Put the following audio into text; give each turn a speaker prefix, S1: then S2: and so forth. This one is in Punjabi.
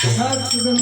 S1: ਸਤਿਗੁਰ